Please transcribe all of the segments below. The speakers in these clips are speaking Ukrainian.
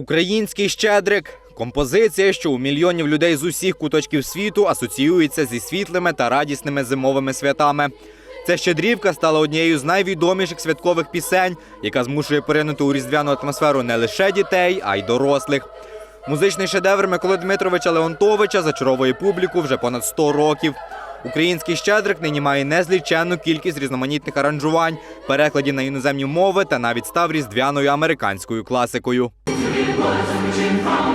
Український щедрик композиція, що у мільйонів людей з усіх куточків світу асоціюється зі світлими та радісними зимовими святами. Ця щедрівка стала однією з найвідоміших святкових пісень, яка змушує поринути у різдвяну атмосферу не лише дітей, а й дорослих. Музичний шедевр Миколи Дмитровича Леонтовича зачаровує публіку вже понад 100 років. Український щедрик нині має незліченну кількість різноманітних аранжувань, перекладів на іноземні мови та навіть став різдвяною американською класикою. У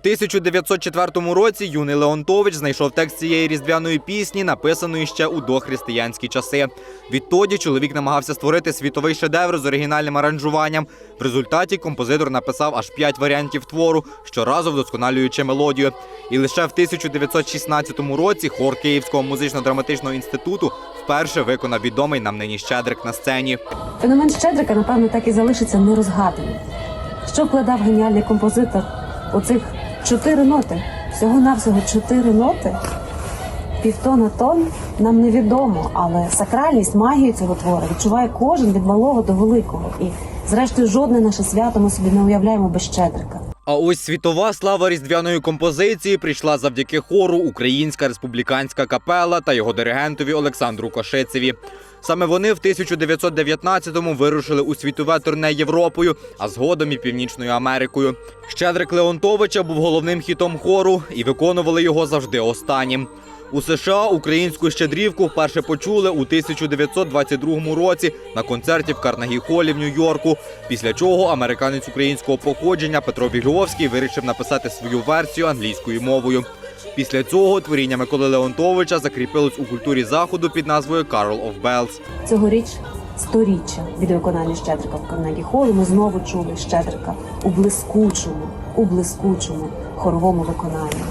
1904 році юний Леонтович знайшов текст цієї різдвяної пісні, написаної ще у дохристиянські часи. Відтоді чоловік намагався створити світовий шедевр з оригінальним аранжуванням. В результаті композитор написав аж п'ять варіантів твору, щоразу вдосконалюючи мелодію. І лише в 1916 році хор Київського музично-драматичного інституту вперше виконав відомий нам нині щедрик на сцені. Феномен Щедрика, напевно, так і залишиться нерозгаданим. Що вкладав геніальний композитор у цих чотири ноти? Всього-навсього чотири ноти. Півтона тон нам невідомо, але сакральність, магію цього твору відчуває кожен від малого до великого. І, зрештою, жодне наше свято ми собі не уявляємо без Щедрика. А ось світова слава різдвяної композиції прийшла завдяки хору Українська республіканська капела та його диригентові Олександру Кошицеві. Саме вони в 1919-му вирушили у світове турне Європою, а згодом і Північною Америкою. Щедрик Леонтовича був головним хітом хору і виконували його завжди останнім. У США українську щедрівку вперше почули у 1922 році на концерті в Карнегі Холі в Нью-Йорку. Після чого американець українського походження Петро Вігловський вирішив написати свою версію англійською мовою. Після цього творіння Миколи Леонтовича закріпилось у культурі заходу під назвою Carol of Bells. Цьогоріч сторіччя від виконання Щедрика в Карнегі Холі. Ми знову чули Щедрика у блискучому, у блискучому хоровому виконанні.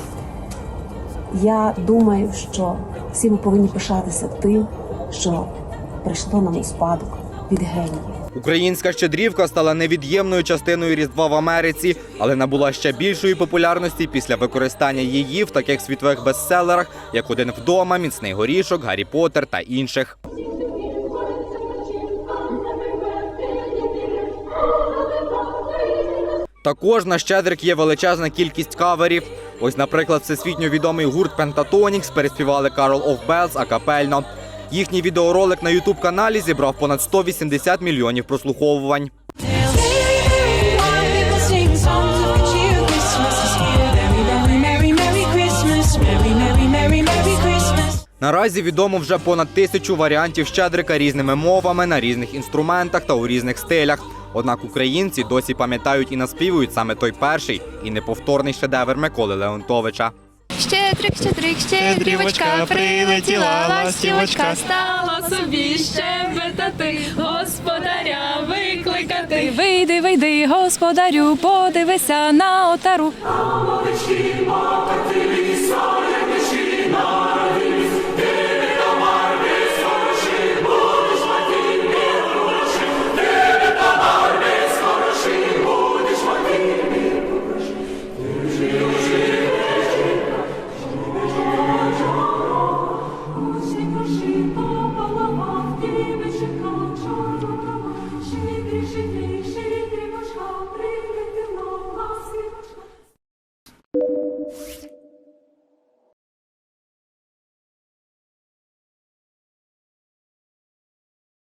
Я думаю, що всі ми повинні пишатися тим, що прийшло нам у спадок від геніїв. Українська щедрівка стала невід'ємною частиною Різдва в Америці, але набула ще більшої популярності після використання її в таких світових бестселерах, як Один вдома, Міцний горішок, Гаррі Поттер та інших. Також на щедрик є величезна кількість каверів. Ось, наприклад, всесвітньо відомий гурт Pentatonix переспівали Carol of Bells акапельно. Їхній відеоролик на youtube каналі зібрав понад 180 мільйонів прослуховувань. Наразі відомо вже понад тисячу варіантів щедрика різними мовами на різних інструментах та у різних стилях. Однак українці досі пам'ятають і наспівують саме той перший і неповторний шедевр Миколи Леонтовича. Щедрик, щедрик, щедрівочка, прилетіла ластівочка, стала собі щебетати, господаря викликати. Вийди, вийди, господарю, подивися на отару. Молодечки, мокрі ліса, як